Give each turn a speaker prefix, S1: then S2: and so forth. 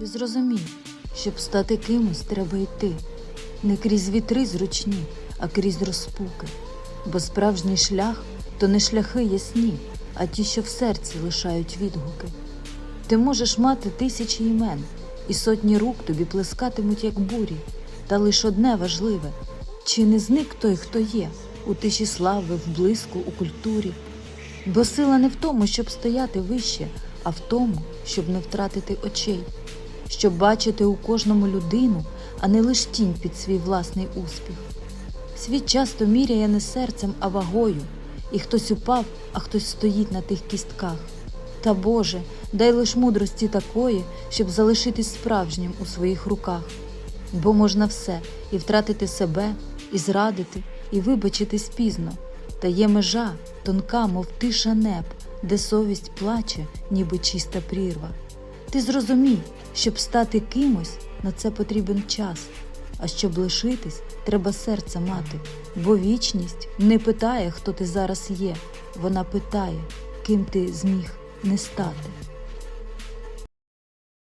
S1: Ти зрозумій, щоб стати кимось, треба йти не крізь вітри зручні, а крізь розпуки. Бо справжній шлях то не шляхи ясні, а ті, що в серці лишають відгуки. Ти можеш мати тисячі імен, і сотні рук тобі плескатимуть, як бурі, та лиш одне важливе чи не зник той, хто є, у тиші слави, в блиску, у культурі. Бо сила не в тому, щоб стояти вище, а в тому, щоб не втратити очей, щоб бачити у кожному людину, а не лиш тінь під свій власний успіх. Світ часто міряє не серцем, а вагою, і хтось упав, а хтось стоїть на тих кістках. Та Боже, дай лиш мудрості такої, щоб залишитись справжнім у своїх руках. Бо можна все і втратити себе, і зрадити, і вибачитись пізно. Та є межа, тонка, мов тиша неб, де совість плаче, ніби чиста прірва. Ти зрозумій, щоб стати кимось, на це потрібен час. А щоб лишитись, треба серце мати, бо вічність не питає, хто ти зараз є. Вона питає, ким ти зміг не стати.